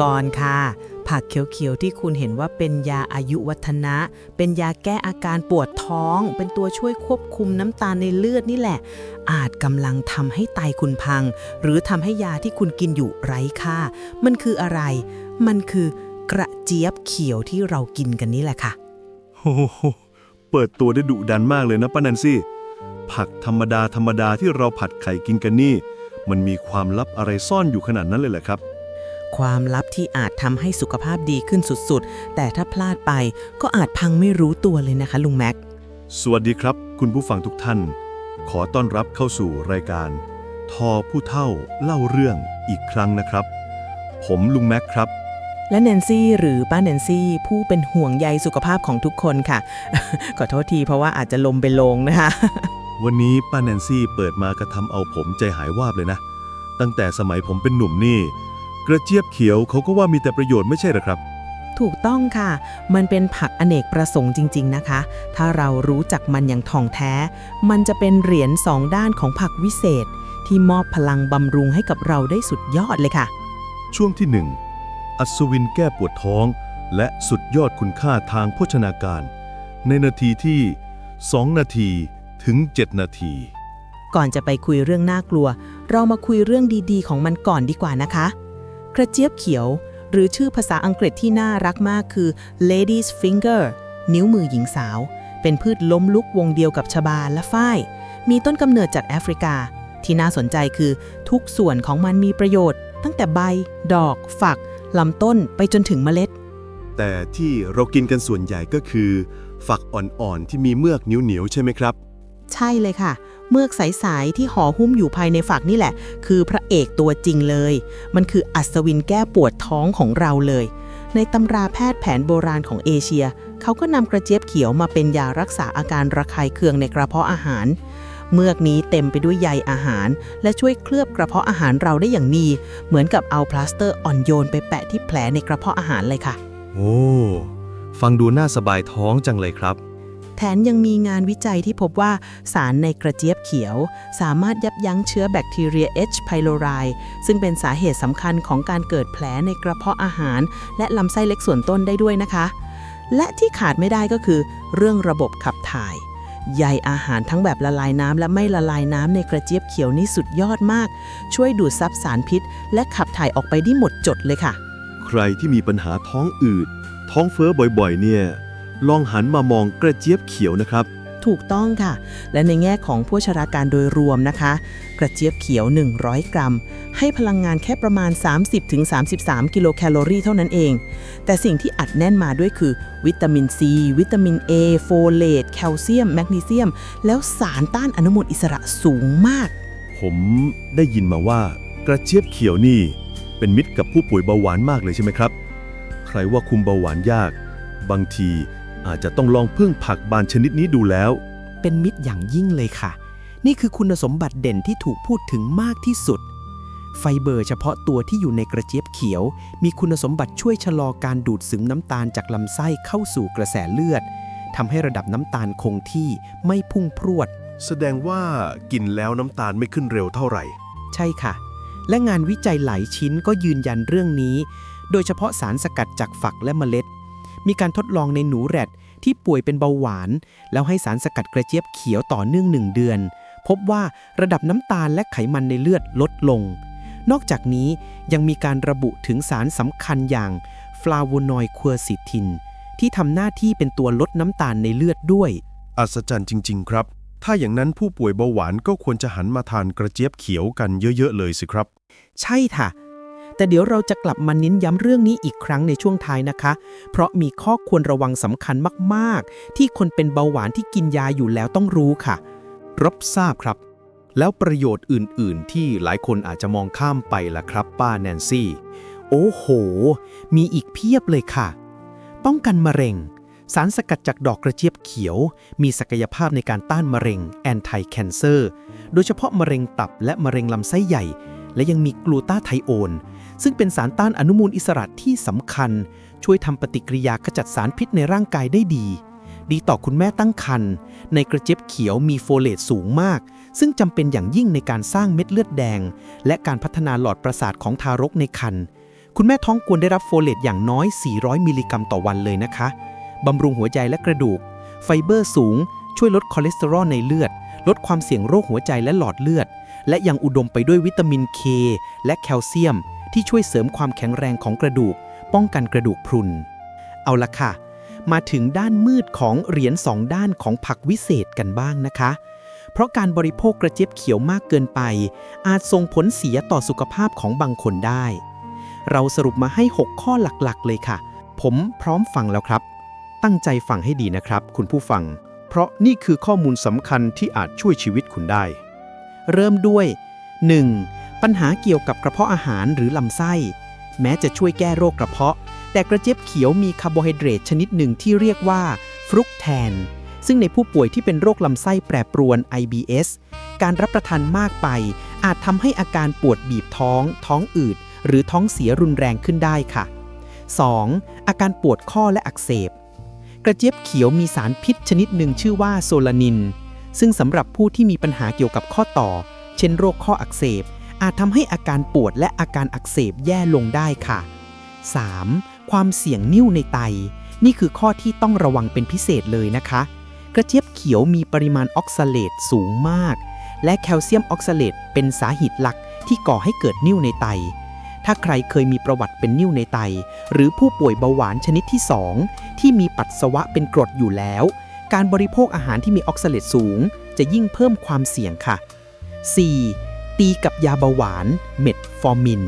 กรค่ะ ผักเขียวๆที่คุณเห็นว่าเป็นยาอายุวัฒนะ เป็นยาแก้อาการปวดท้อง เป็นตัวช่วยควบคุมน้ำตาลในเลือดนี่แหละ อาจกำลังทำให้ไตคุณพัง หรือทำให้ยาที่คุณกินอยู่ไร้ค่า มันคืออะไร มันคือกระเจี๊ยบเขียวที่เรากินกันนี่แหละค่ะโอ้โหเปิดตัวได้ดุดันมากเลยนะป้าแนนซี่ ผักธรรมดาธรรมดาที่เราผัดไข่กินกันนี่ มันมีความลับอะไรซ่อนอยู่ขนาดนั้นเลยเหรอครับ ความลับที่อาจทำให้สุขภาพดีขึ้นสุดๆ แต่ถ้าพลาดไปก็อาจพังไม่รู้ตัวเลยนะคะ ลุงแม็ก สวัสดีครับ คุณผู้ฟังทุกท่าน ขอต้อนรับเข้าสู่รายการ ทอผู้เท่าเล่าเรื่องอีกครั้งนะครับ ผมลุงแม็กครับ และแนนซี่หรือป้าแนนซี่ ผู้เป็นห่วงใยสุขภาพของทุกคนค่ะ ขอโทษทีเพราะว่าอาจจะลมไปลงนะคะ วันนี้ป้าแนนซี่เปิดมากระทำเอาผมใจหายวาบเลยนะ ตั้งแต่สมัยผมเป็นหนุ่มนี่ กระเจี๊ยบเขียวเขาก็ว่ามีแต่ประโยชน์ไม่ใช่เหรอครับ ถูกต้องค่ะ มันเป็นผักอเนกประสงค์จริง ๆ นะคะ ถ้าเรารู้จักมันอย่างท่องแท้ มันจะเป็นเหรียญสองด้านของผักวิเศษ ที่มอบพลังบำรุงให้กับเราได้สุดยอดเลยค่ะ ช่วงที่ 1 อัศวินแก้ปวดท้อง และสุดยอดคุณค่าทางโภชนาการ ในนาทีที่ 2 นาทีถึง 7 นาที ก่อนจะไปคุยเรื่องน่ากลัว เรามาคุยเรื่องดีๆ ของมันก่อนดีกว่านะคะ กระเจี๊ยบเขียว หรือชื่อภาษาอังกฤษที่น่ารักมากคือ lady's finger นิ้วมือหญิงสาว เป็นพืชล้มลุกวงเดียวกับชบาและฝ้าย มีต้นกำเนิดจากแอฟริกา ที่น่าสนใจคือทุกส่วนของมันมีประโยชน์ ตั้งแต่ใบ ดอก ฝักลำต้นไปจนถึงเมล็ด แต่ที่เรากินกันส่วนใหญ่ก็คือ ฝักอ่อนๆที่มีเมือกเหนียวๆใช่ไหมครับ ใช่เลยค่ะ เมือกใสๆที่ห่อหุ้มอยู่ภายในฝักนี่แหละ คือพระเอกตัวจริงเลย มันคืออัศวินแก้ปวดท้องของเราเลย ในตำราแพทย์แผนโบราณของเอเชีย เขาก็นำกระเจี๊ยบเขียวมาเป็นยารักษาอาการระคายเคืองในกระเพาะอาหารเมือกนี้เต็มไปด้วยใยอาหาร และช่วยเคลือบกระเพาะอาหารเราได้อย่างดีเหมือนกับเอาพลาสเตอร์อ่อนโยนไปแปะที่แผลในกระเพาะอาหารเลยค่ะ โอ้ ฟังดูน่าสบายท้องจังเลยครับ แถมยังมีงานวิจัยที่พบว่าสารในกระเจี๊ยบเขียว สามารถยับยั้งเชื้อแบคทีเรีย H. pylori ซึ่งเป็นสาเหตุสำคัญของการเกิดแผลในกระเพาะอาหาร และลำไส้เล็กส่วนต้นได้ด้วยนะคะ และที่ขาดไม่ได้ก็คือ เรื่องระบบขับถ่ายใยอาหารทั้งแบบละลายน้ำและไม่ละลายน้ำในกระเจี๊ยบเขียวนี่สุดยอดมาก ช่วยดูดซับสารพิษ และขับถ่ายออกไปได้หมดจดเลยค่ะ ใครที่มีปัญหาท้องอืด ท้องเฟ้อบ่อยๆ เนี่ย ลองหันมามองกระเจี๊ยบเขียวนะครับ ถูกต้องค่ะ และในแง่ของโภชนาการโดยรวมนะคะ กระเจี๊ยบเขียว 100 กรัม ให้พลังงานแค่ประมาณ 30-33 กิโลแคลอรี่เท่านั้นเอง แต่สิ่งที่อัดแน่นมาด้วยคือ วิตามินซีวิตามิน A โฟเลตแคลเซียม แมกนีเซียม แล้วสารต้านอนุมูลอิสระสูงมาก ผมได้ยินมาว่ากระเจี๊ยบเขียวนี่ เป็นมิตรกับผู้ป่วยเบาหวานมากเลยใช่ไหมครับ ใครว่าคุมเบาหวานยาก บางที อาจจะต้องลองพึ่งผักบานชนิดนี้ดูแล้ว เป็นมิตรอย่างยิ่งเลยค่ะ นี่คือคุณสมบัติเด่นที่ถูกพูดถึงมากที่สุด ไฟเบอร์เฉพาะตัวที่อยู่ในกระเจี๊ยบเขียว มีคุณสมบัติช่วยชะลอการดูดซึมน้ำตาลจากลำไส้เข้าสู่กระแสเลือดทำให้ระดับน้ำตาลคงที่ไม่พุ่งพรวด แสดงว่ากินแล้วน้ำตาลไม่ขึ้นเร็วเท่าไหร่ ใช่ค่ะ และงานวิจัยหลายชิ้นก็ยืนยันเรื่องนี้ โดยเฉพาะสารสกัดจากฝักและเมล็ด มีการทดลองในหนูแรดที่ป่วยเป็นเบาหวาน แล้วให้สารสกัดกระเจี๊ยบเขียวต่อเนื่องหนึ่งเดือน พบว่าระดับน้ำตาลและไขมันในเลือดลดลง นอกจากนี้ยังมีการระบุถึงสารสำคัญอย่างฟลาโวนอยด์ควอซิติน ที่ทำหน้าที่เป็นตัวลดน้ำตาลในเลือดด้วย อัศจรรย์จริง ๆ ครับ ถ้าอย่างนั้นผู้ป่วยเบาหวานก็ควรจะหันมาทานกระเจี๊ยบเขียวกันเยอะ ๆ เลยสิครับ ใช่ค่ะ แต่เดี๋ยวเราจะกลับมาเน้นย้ำเรื่องนี้อีกครั้งในช่วงท้ายนะคะ เพราะมีข้อควรระวังสำคัญมากๆ ที่คนเป็นเบาหวานที่กินยาอยู่แล้วต้องรู้ค่ะ รับทราบครับ แล้วประโยชน์อื่น ๆ ที่หลายคนอาจจะมองข้ามไปล่ะครับ ป้าแนนซี่ โอ้โห มีอีกเพียบเลยค่ะ ป้องกันมะเร็ง สารสกัดจากดอกกระเจี๊ยบเขียว มีศักยภาพในการต้านมะเร็ง anti cancer โดยเฉพาะมะเร็งตับและมะเร็งลำไส้ใหญ่ และยังมีกลูตาไทโอน ซึ่งเป็นสารต้านอนุมูลอิสระที่สำคัญ ช่วยทำปฏิกิริยาขจัดสารพิษในร่างกายได้ดี ดีต่อคุณแม่ตั้งครรภ์ในกระเจี๊ยบเขียวมีโฟเลตสูงมาก ซึ่งจำเป็นอย่างยิ่งในการสร้างเม็ดเลือดแดง และการพัฒนาหลอดประสาทของทารกในครรภ์คุณแม่ท้องควรได้รับโฟเลตอย่างน้อย 400 มิลลิกรัมต่อวันเลยนะคะบำรุงหัวใจและกระดูก ไฟเบอร์สูง ช่วยลดคอเลสเตอรอลในเลือด ลดความเสี่ยงโรคหัวใจและหลอดเลือด และยังอุดมไปด้วยวิตามินเคและแคลเซียม ที่ช่วยเสริมความแข็งแรงของกระดูก ป้องกันกระดูกพรุน เอาละค่ะ มาถึงด้านมืดของเหรียญสองด้านของผักวิเศษกันบ้างนะคะ เพราะการบริโภคกระเจี๊ยบเขียวมากเกินไป อาจส่งผลเสียต่อสุขภาพของบางคนได้ เราสรุปมาให้ 6 ข้อหลักๆ เลยค่ะ ผมพร้อมฟังแล้วครับ ตั้งใจฟังให้ดีนะครับ คุณผู้ฟัง เพราะนี่คือข้อมูลสำคัญที่อาจช่วยชีวิตคุณได้ เริ่มด้วย 1. ปัญหาเกี่ยวกับกระเพาะอาหารหรือลำไส้ แม้จะช่วยแก้โรคกระเพาะ แต่กระเจี๊ยบเขียวมีคาร์โบไฮเดรตชนิดหนึ่งที่เรียกว่าฟรุกแทน ซึ่งในผู้ป่วยที่เป็นโรคลำไส้แปรปรวน IBS การรับประทานมากไป อาจทำให้อาการปวดบีบท้อง ท้องอืด หรือท้องเสียรุนแรงขึ้นได้ค่ะ 2. อาการปวดข้อและอักเสบ กระเจี๊ยบเขียวมีสารพิษชนิดหนึ่งชื่อว่าโซลานิน ซึ่งสำหรับผู้ที่มีปัญหาเกี่ยวกับข้อต่อ เช่นโรคข้ออักเสบ อาจทำให้อาการปวดและอาการอักเสบแย่ลงได้ค่ะ 3. ความเสี่ยงนิ่วในไต นี่คือข้อที่ต้องระวังเป็นพิเศษเลยนะคะ กระเจี๊ยบเขียวมีปริมาณออกซาเลตสูงมาก และแคลเซียมออกซาเลตเป็นสาเหตุหลักที่ก่อให้เกิดนิ่วในไต ถ้าใครเคยมีประวัติเป็นนิ่วในไต หรือผู้ป่วยเบาหวานชนิดที่ 2 ที่มีปัสสาวะเป็นกรดอยู่แล้ว การบริโภคอาหารที่มีออกซาเลตสูง จะยิ่งเพิ่มความเสี่ยงค่ะ 4. ตีกับยาเบาหวานเม็ดฟอร์มิน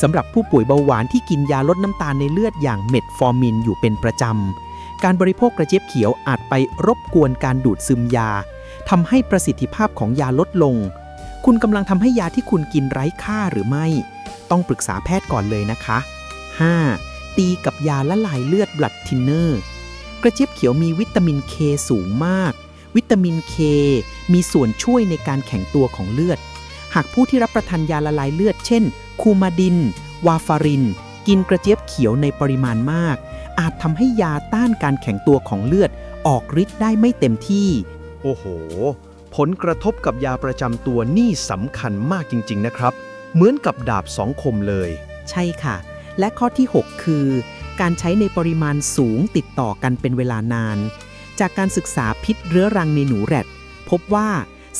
สำหรับผู้ป่วยเบาหวานที่กินยาลดน้ำตาลในเลือดอย่างเม็ดฟอร์มินอยู่เป็นประจำ การบริโภคกระเจี๊ยบเขียวอาจไปรบกวนการดูดซึมยาทำให้ประสิทธิภาพของยาลดลง คุณกำลังทำให้ยาที่คุณกินไร้ค่าหรือไม่ ต้องปรึกษาแพทย์ก่อนเลยนะคะ 5. ตีกับยาละลายเลือดบลัดทินเนอร์ กระเจี๊ยบเขียวมีวิตามินเคสูงมาก วิตามินเคมีส่วนช่วยในการแข็งตัวของเลือด หากผู้ที่รับประทานยาละลายเลือด เช่น คูมาดิน วาฟาริน กินกระเจี๊ยบเขียวในปริมาณมาก อาจทำให้ยาต้านการแข็งตัวของเลือดออกฤทธิ์ได้ไม่เต็มที่ โอ้โห ผลกระทบกับยาประจำตัวนี่สำคัญมากจริง ๆ นะครับ เหมือนกับดาบสองคมเลย ใช่ค่ะ และข้อที่ 6 คือ การใช้ในปริมาณสูงติดต่อกันเป็นเวลานาน จากการศึกษาพิษเรื้อรังในหนูแรด พบว่า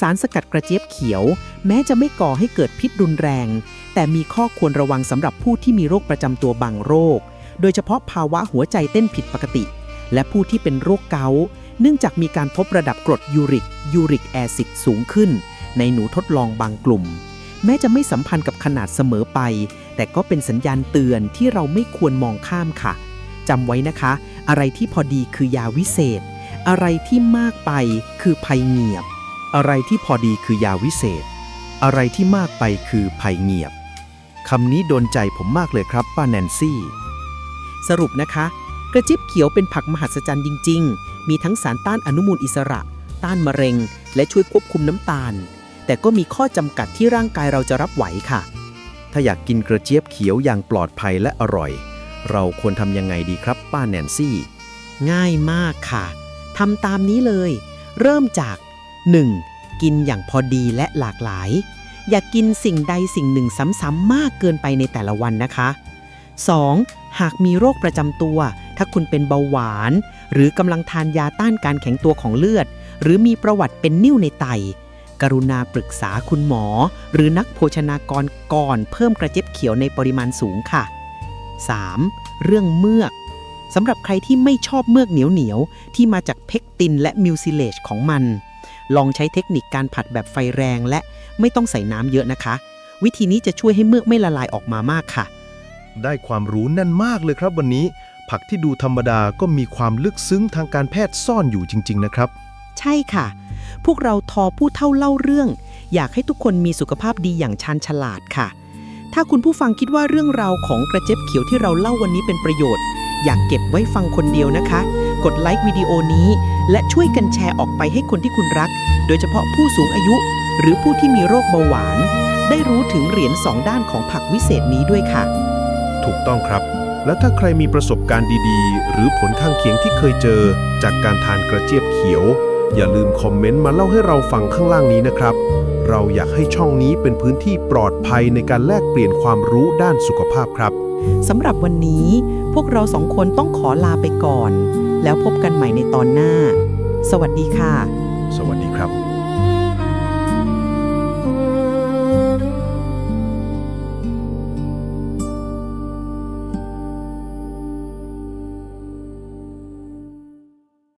สารสกัดกระเจี๊ยบเขียว แม้จะไม่ก่อให้เกิดพิษรุนแรง แต่มีข้อควรระวังสำหรับผู้ที่มีโรคประจำตัวบางโรค โดยเฉพาะภาวะหัวใจเต้นผิดปกติ และผู้ที่เป็นโรคเกาต์เนื่องจากมีการพบระดับกรดยูริก ยูริกแอซิดสูงขึ้น ในหนูทดลองบางกลุ่ม แม้จะไม่สัมพันธ์กับขนาดเสมอไป แต่ก็เป็นสัญญาณเตือนที่เราไม่ควรมองข้ามค่ะจำไว้นะคะ อะไรที่พอดีคือยาวิเศษ อะไรที่มากไปคือภัยเงียบ อะไรที่พอดีคือยาวิเศษ อะไรที่มากไปคือภัยเงียบ คำนี้โดนใจผมมากเลยครับป้าแนนซี่ สรุปนะคะ กระจิบเขียวเป็นผักมหัศจรรย์จริง ๆ มีทั้งสารต้านอนุมูลอิสระ ต้านมะเร็ง และช่วยควบคุมน้ำตาล แต่ก็มีข้อจำกัดที่ร่างกายเราจะรับไหวค่ะ ถ้าอยากกินกระเจี๊ยบเขียวอย่างปลอดภัยและอร่อย เราควรทำยังไงดีครับป้าแนนซี่ ง่ายมากค่ะทำตามนี้เลย เริ่มจาก 1. กินอย่างพอดีและหลากหลาย อย่ากกินสิ่งใดสิ่งหนึ่งซ้ำๆมากเกินไปในแต่ละวันนะคะ 2. หากมีโรคประจำตัว ถ้าคุณเป็นเบาหวาน หรือกำลังทานยาต้านการแข็งตัวของเลือด หรือมีประวัติเป็นนิ่วในไต กรุณาปรึกษาคุณหมอ หรือนักโภชนากรก่อนเพิ่มกระเจี๊ยบเขียวในปริมาณสูงค่ะ 3. เรื่องเมือกสำหรับใครที่ไม่ชอบเมือกเหนียวเหนียวๆที่มาจากเพกตินและมิวซิเลชของมัน ลองใช้เทคนิคการผัดแบบไฟแรงและไม่ต้องใส่น้ำเยอะนะคะ วิธีนี้จะช่วยให้เมือกไม่ละลายออกมามากค่ะ ได้ความรู้แน่นมากเลยครับวันนี้ ผักที่ดูธรรมดาก็มีความลึกซึ้งทางการแพทย์ซ่อนอยู่จริง ๆ นะครับ ใช่ค่ะ พวกเราทอผู้เท่าเล่าเรื่อง อยากให้ทุกคนมีสุขภาพดีอย่างชาญฉลาดค่ะ ถ้าคุณผู้ฟังคิดว่าเรื่องราวของกระเจี๊ยบเขียวที่เราเล่าวันนี้เป็นประโยชน์ อยากเก็บไว้ฟังคนเดียวนะคะ กดไลค์วิดีโอนี้ และช่วยกันแชร์ออกไปให้คนที่คุณรัก โดยเฉพาะผู้สูงอายุ หรือผู้ที่มีโรคเบาหวาน ได้รู้ถึงเหรียญสองด้านของผักวิเศษนี้ด้วยค่ะ ถูกต้องครับ และถ้าใครมีประสบการณ์ดีๆ หรือผลข้างเคียงที่เคยเจอ จากการทานกระเจี๊ยบเขียว อย่าลืมคอมเมนต์มาเล่าให้เราฟังข้างล่างนี้นะครับ เราอยากให้ช่องนี้เป็นพื้นที่ปลอดภัยในการแลกเปลี่ยนความรู้ด้านสุขภาพครับ สำหรับวันนี้ พวกเราสองคนต้องขอลาไปก่อน แล้วพบกันใหม่ในตอนหน้า สวัสดีค่ะ สวัสดีครับ